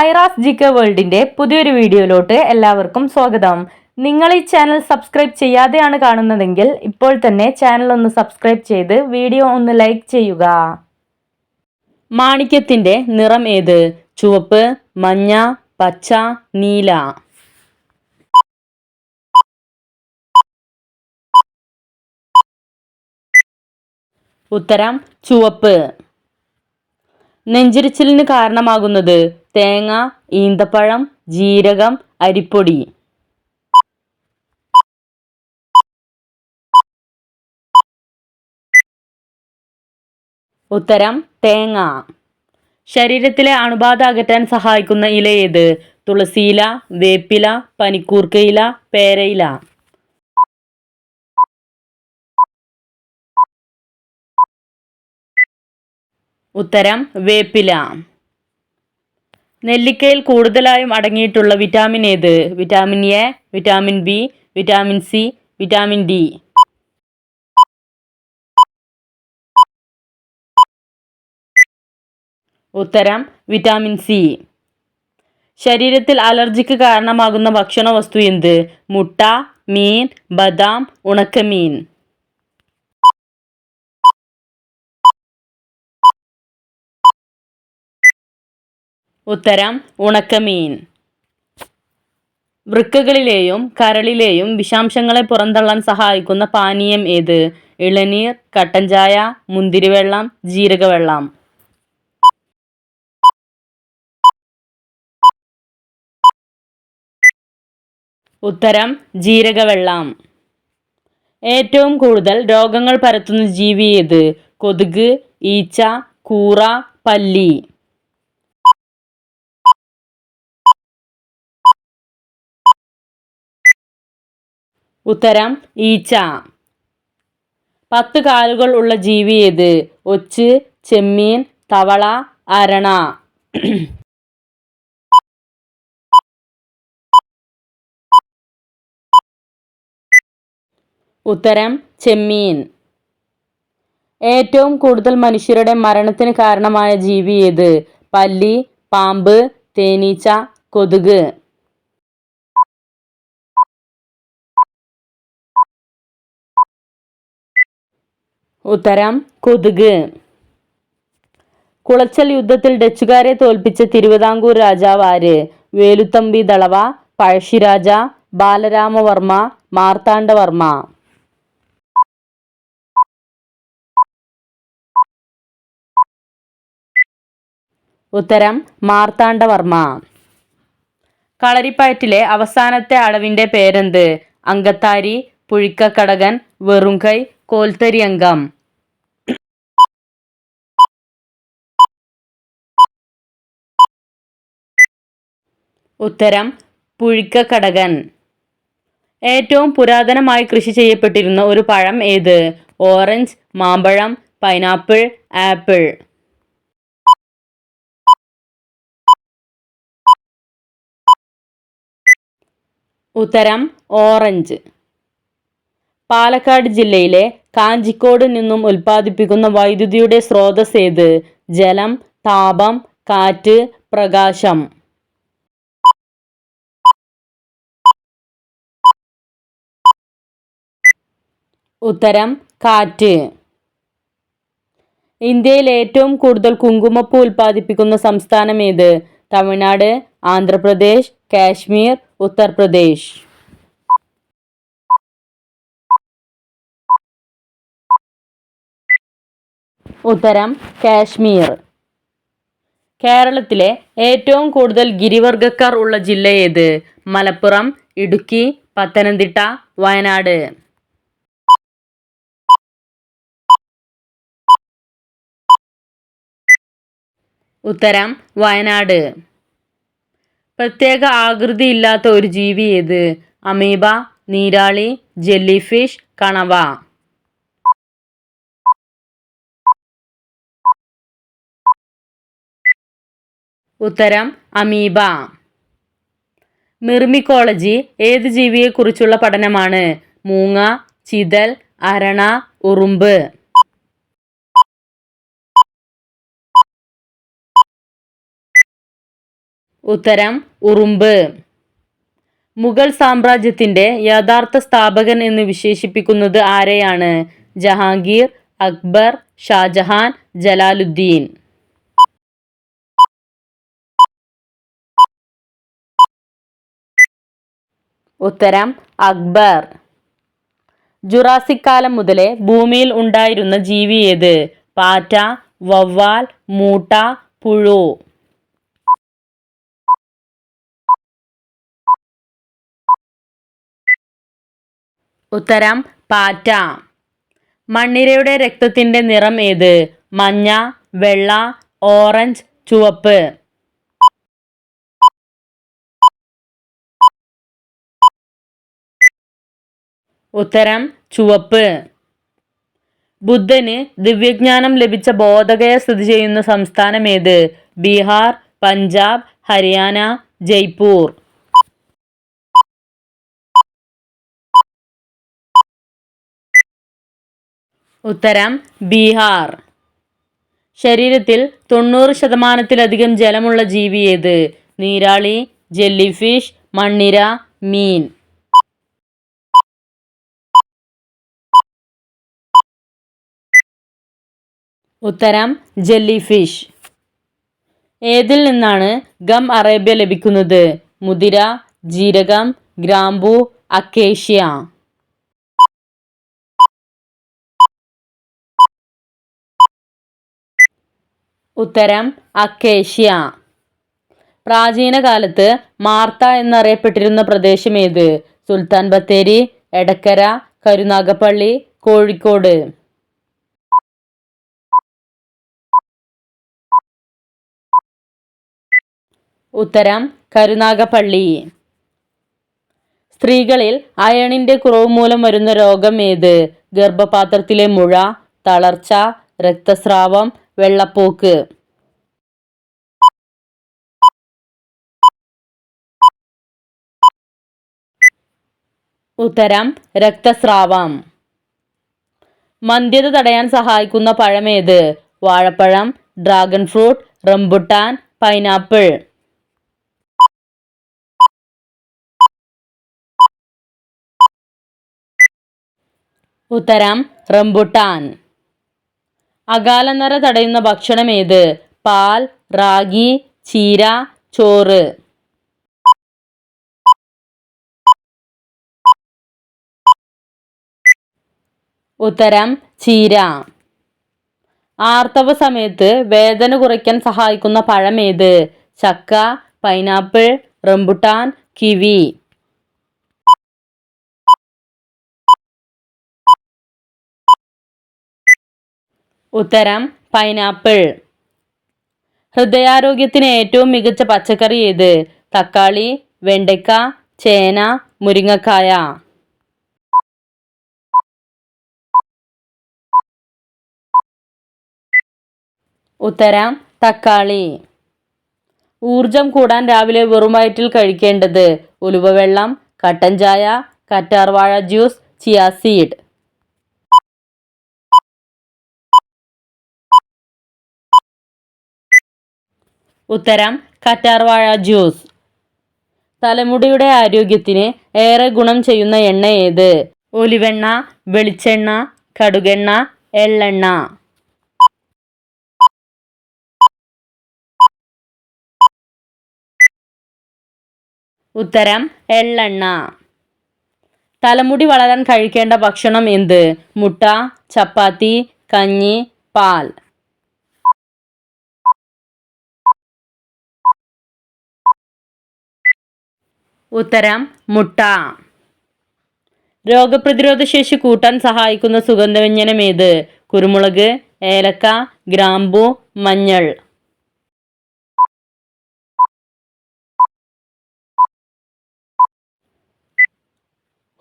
ഐറാസ് ജിക്ക വേൾഡിന്റെ പുതിയൊരു വീഡിയോയിലോട്ട് എല്ലാവർക്കും സ്വാഗതം. നിങ്ങൾ ഈ ചാനൽ സബ്സ്ക്രൈബ് ചെയ്യാതെയാണ് കാണുന്നതെങ്കിൽ ഇപ്പോൾ തന്നെ ചാനൽ ഒന്ന് സബ്സ്ക്രൈബ് ചെയ്ത് വീഡിയോ ഒന്ന് ലൈക്ക് ചെയ്യുക. മാണിക്യത്തിന്റെ നിറം ഏത്? ചുവപ്പ് മഞ്ഞ പച്ച നീല. ഉത്തരം ചുവപ്പ്. നെഞ്ചിരിച്ചിലിന് കാരണമാകുന്നത് തേങ്ങ ഈന്തപ്പഴം ജീരകം അരിപ്പൊടി. ഉത്തരം തേങ്ങ. ശരീരത്തിലെ അണുബാധ അകറ്റാൻ സഹായിക്കുന്ന ഇല ഏത്? തുളസിയില വേപ്പില പനിക്കൂർക്കയില പേരയില. ഉത്തരം വേപ്പില. നെല്ലിക്കയിൽ കൂടുതലായും അടങ്ങിയിട്ടുള്ള വിറ്റാമിൻ ഏത്? Vitamin A vitamin B vitamin C vitamin D. ഉത്തരം വിറ്റാമിൻ സി. ശരീരത്തിൽ അലർജിക്ക് കാരണമാകുന്ന ഭക്ഷണ വസ്തു എന്ത്? മുട്ട മീൻ ബദാം ഉണക്കമീൻ. ഉത്തരം ഉണക്കമീൻ. വൃക്കകളിലെയും കരളിലെയും വിഷാംശങ്ങളെ പുറന്തള്ളാൻ സഹായിക്കുന്ന പാനീയം ഏത്? ഇളനീർ കട്ടൻ ചായ മുന്തിരിവെള്ളം ജീരകവെള്ളം ഉത്തരം ജീരകവെള്ളം ഏറ്റവും കൂടുതൽ രോഗങ്ങൾ പരത്തുന്ന ജീവി ഏത്? കൊതുക് ഈച്ച കൂറ പല്ലി. ഉത്തരം ഈച്ച. പത്ത് കാലുകൾ ഉള്ള ജീവി ഏത്? ഒച്ച് ചെമ്മീൻ തവള അരണ. ഉത്തരം ചെമ്മീൻ. ഏറ്റവും കൂടുതൽ മനുഷ്യരുടെ മരണത്തിന് കാരണമായ ജീവി ഏത്? പല്ലി പാമ്പ് തേനീച്ച കൊതുക്. ഉത്തരം കൊതുക്. കുളച്ചൽ യുദ്ധത്തിൽ ഡച്ചുകാരെ തോൽപ്പിച്ച തിരുവിതാംകൂർ രാജാവ് ആര്? വേലുത്തമ്പി ദളവ പഴശ്ശിരാജ ബാലരാമവർമ്മ മാർത്താണ്ഡവർമ്മ. ഉത്തരം മാർത്താണ്ഡവർമ്മ. കളരിപ്പയറ്റിലെ അവസാനത്തെ അടവിന്റെ പേരെന്ത്? അങ്കത്താരി പുഴിക്കക്കടകൻ വെറുംകൈ കോൽത്തരി അംഗം. ഉത്തരം പുഴിക്കക്കടകൻ ഏറ്റവും പുരാതനമായി കൃഷി ചെയ്യപ്പെട്ടിരുന്ന ഒരു പഴം ഏത്? ഓറഞ്ച് മാമ്പഴം പൈനാപ്പിൾ ആപ്പിൾ. ഉത്തരം ഓറഞ്ച്. പാലക്കാട് ജില്ലയിലെ കാഞ്ചിക്കോട് നിന്നും ഉൽപ്പാദിപ്പിക്കുന്ന വൈദ്യുതിയുടെ സ്രോതസ് ഏത്? ജലം താപം കാറ്റ് പ്രകാശം. ഉത്തരം കാറ്റ്. ഇന്ത്യയിൽ ഏറ്റവും കൂടുതൽ കുങ്കുമപ്പൂ ഉൽപ്പാദിപ്പിക്കുന്ന സംസ്ഥാനം ഏത്? തമിഴ്നാട് ആന്ധ്രാപ്രദേശ് കാശ്മീർ ഉത്തർപ്രദേശ്. ഉത്തരം കാശ്മീർ. കേരളത്തിലെ ഏറ്റവും കൂടുതൽ ഗിരിവർഗക്കാർ ഉള്ള ജില്ല ഏത്? മലപ്പുറം ഇടുക്കി പത്തനംതിട്ട വയനാട്. ഉത്തരം വയനാട്. പ്രത്യേക ആകൃതിയില്ലാത്ത ഒരു ജീവി ഏത്? അമീബ നീരാളി ജെല്ലിഫിഷ് കണവ. ഉത്തരം അമീബ. മിർമിക്കോളജി ഏത് ജീവിയെക്കുറിച്ചുള്ള പഠനമാണ്? മൂങ്ങ ചിതൽ അരണ ഉറുമ്പ്. ഉത്തരം ഉറുമ്പ്. മുഗൾ സാമ്രാജ്യത്തിന്റെ യഥാർത്ഥ സ്ഥാപകൻ എന്ന് വിശേഷിപ്പിക്കുന്നത് ആരെയാണ്? ജഹാംഗീർ അക്ബർ ഷാജഹാൻ ജലാലുദ്ദീൻ. ഉത്തരം അക്ബർ. ജുറാസിക് കാലം മുതലേ ഭൂമിയിൽ ഉണ്ടായിരുന്ന ജീവി ഏത്? പാറ്റ വവ്വാൽ മൂട്ട പുഴു. ഉത്തരം പാറ്റ. മണ്ണിരയുടെ രക്തത്തിന്റെ നിറം ഏത്? മഞ്ഞ വെള്ള ഓറഞ്ച് ചുവപ്പ്. ഉത്തരം ചുവപ്പ്. ബുദ്ധന് ദിവ്യജ്ഞാനം ലഭിച്ച ബോധഗയ സ്ഥിതി ചെയ്യുന്ന സംസ്ഥാനം ഏത്? ബീഹാർ പഞ്ചാബ് ഹരിയാന ജയ്പൂർ. ഉത്തരം ബീഹാർ. ശരീരത്തിൽ തൊണ്ണൂറ് ശതമാനത്തിലധികം ജലമുള്ള ജീവി ഏത്? നീരാളി ജെല്ലിഫിഷ് മണ്ണിര മീൻ. ഉത്തരം ജെല്ലി ഫിഷ് ഏതിൽ നിന്നാണ് ഗം അറേബ്യ ലഭിക്കുന്നത്? മുതിര ജീരകം ഗ്രാമ്പു അക്കേഷ്യ. ഉത്തരം അക്കേഷ്യ. പ്രാചീന കാലത്ത് മാർത്ത എന്നറിയപ്പെട്ടിരുന്ന പ്രദേശം ഏത്? സുൽത്താൻ ബത്തേരി എടക്കര കരുനാഗപ്പള്ളി കോഴിക്കോട്. ഉത്തരം കരുനാഗപ്പള്ളി. സ്ത്രീകളിൽ അയണിന്റെ കുറവ് മൂലം വരുന്ന രോഗം ഏത്? ഗർഭപാത്രത്തിലെ മുഴ തളർച്ച രക്തസ്രാവം വെള്ളപ്പോക്ക്. ഉത്തരം രക്തസ്രാവം. മന്ദ്യത തടയാൻ സഹായിക്കുന്ന പഴമേത് വാഴപ്പഴം ഡ്രാഗൺ ഫ്രൂട്ട് റംബുട്ടാൻ പൈനാപ്പിൾ. ഉത്തരം റംബുട്ടാൻ. അകാലനര തടയുന്ന ഭക്ഷണം ഏത്? പാൽ റാഗി ചീര ചോറ്. ഉത്തരം ചീര. ആർത്തവ സമയത്ത് വേദന കുറയ്ക്കാൻ സഹായിക്കുന്ന പഴം ഏത്? ചക്ക പൈനാപ്പിൾ റംബുട്ടാൻ കിവി. ഉത്തരം പൈനാപ്പിൾ ഹൃദയാരോഗ്യത്തിന് ഏറ്റവും മികച്ച പച്ചക്കറി ഏത്? തക്കാളി വെണ്ടയ്ക്ക ചേന മുരിങ്ങക്കായ. ഉത്തരം തക്കാളി. ഊർജം കൂടാൻ രാവിലെ വെറും വയറ്റിൽ കഴിക്കേണ്ടത് ഉലുവവെള്ളം കട്ടൻ ചായ കറ്റാർവാഴ ജ്യൂസ് ചിയാ സീഡ്. ഉത്തരം കറ്റാർവാഴ ജ്യൂസ്. തലമുടിയുടെ ആരോഗ്യത്തിന് ഏറെ ഗുണം ചെയ്യുന്ന എണ്ണ ഏത്? ഒലിവെണ്ണ വെളിച്ചെണ്ണ കടുകെണ്ണ എള്ളെണ്ണ. ഉത്തരം എള്ളെണ്ണ. തലമുടി വളരാൻ കഴിക്കേണ്ട ഭക്ഷണം എന്ത്? മുട്ട ചപ്പാത്തി കഞ്ഞി പാൽ. ഉത്തരം മുട്ട. രോഗപ്രതിരോധ ശേഷി കൂട്ടാൻ സഹായിക്കുന്ന സുഗന്ധവ്യഞ്ജനം ഏത്? കുരുമുളക് ഏലക്ക ഗ്രാമ്പു മഞ്ഞൾ.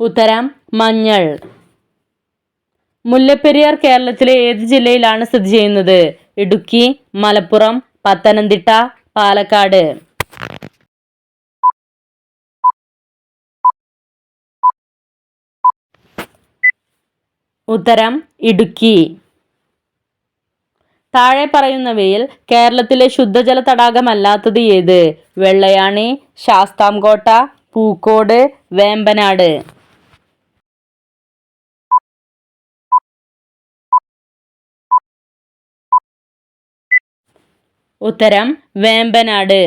ഉത്തരം മഞ്ഞൾ. മുല്ലപ്പെരിയാർ കേരളത്തിലെ ഏത് ജില്ലയിലാണ് സ്ഥിതി ചെയ്യുന്നത്? ഇടുക്കി മലപ്പുറം പത്തനംതിട്ട പാലക്കാട്. ഉത്തരം ഇടുക്കി. താഴെ പറയുന്നവയിൽ കേരളത്തിലെ ശുദ്ധജല തടാകമല്ലാത്തത് ഏത്? വെള്ളയാണി ശാസ്താംകോട്ട പൂക്കോട് വേമ്പനാട്. ഉത്തരം വേമ്പനാട്.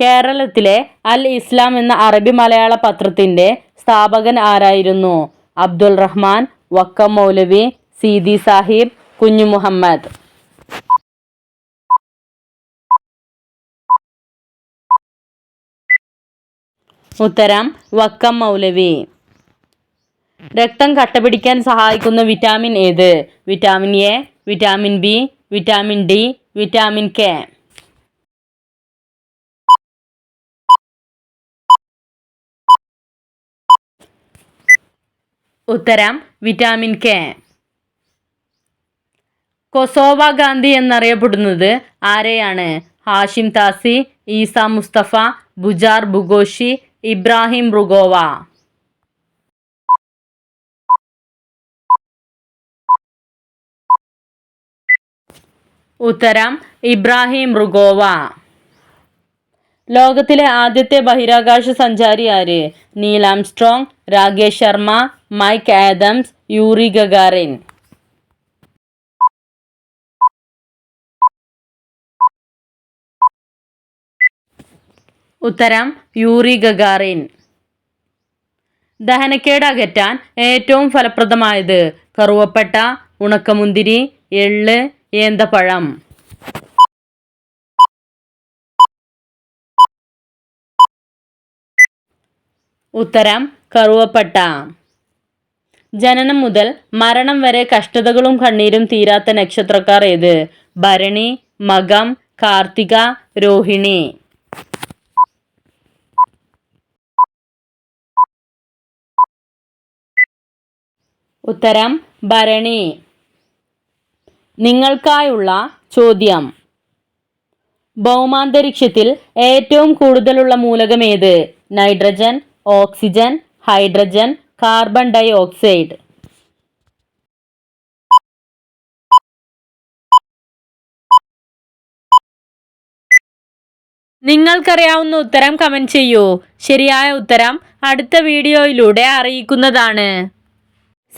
കേരളത്തിലെ അൽ ഇസ്ലാം എന്ന അറബി മലയാള പത്രത്തിന്റെ സ്ഥാപകൻ ആരായിരുന്നു? അബ്ദുൾ റഹ്മാൻ വക്കം മൗലവി സീതി സാഹിബ് കുഞ്ഞു മുഹമ്മദ്. ഉത്തരം വക്കം മൗലവി. രക്തം കട്ടപിടിക്കാൻ സഹായിക്കുന്ന വിറ്റാമിൻ ഏത്? Vitamin A vitamin B vitamin D vitamin K. ഉത്തരം വിറ്റാമിൻ കെ. കൊസോവ ഗാന്ധി എന്നറിയപ്പെടുന്നത് ആരെയാണ്? ഹാഷിം താസി ഈസ മുസ്തഫ ബുജാർ ബുഗോഷി ഇബ്രാഹിം റുഗോവ. ഉത്തരം ഇബ്രാഹിം റുഗോവ. ലോകത്തിലെ ആദ്യത്തെ ബഹിരാകാശ സഞ്ചാരി ആര്? Neil Armstrong Rakesh Sharma Mike Adams Yuri Gagarin ഉത്തരം യൂറി ഗഗാറിൻ ദഹനക്കേട് അകറ്റാൻ ഏറ്റവും ഫലപ്രദമായത് കറുവപ്പട്ട ഉണക്കമുന്തിരി എള്ള് ഏന്തപ്പഴം. ഉത്തരം കറുവപ്പട്ട. ജനനം മുതൽ മരണം വരെ കഷ്ടതകളും കണ്ണീരും തീരാത്ത നക്ഷത്രക്കാർ ഏത്? ഭരണി മകം കാർത്തിക രോഹിണി. ഉത്തരം ഭരണി. നിങ്ങൾക്കായുള്ള ചോദ്യം. ഭൗമാന്തരീക്ഷത്തിൽ ഏറ്റവും കൂടുതലുള്ള മൂലകം ഏത്? Nitrogen oxygen hydrogen carbon dioxide നിങ്ങൾക്കറിയാവുന്ന ഉത്തരം കമന്റ് ചെയ്യൂ. ശരിയായ ഉത്തരം അടുത്ത വീഡിയോയിലൂടെ അറിയിക്കുന്നതാണ്.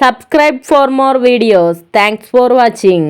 Subscribe for more videos thanks for watching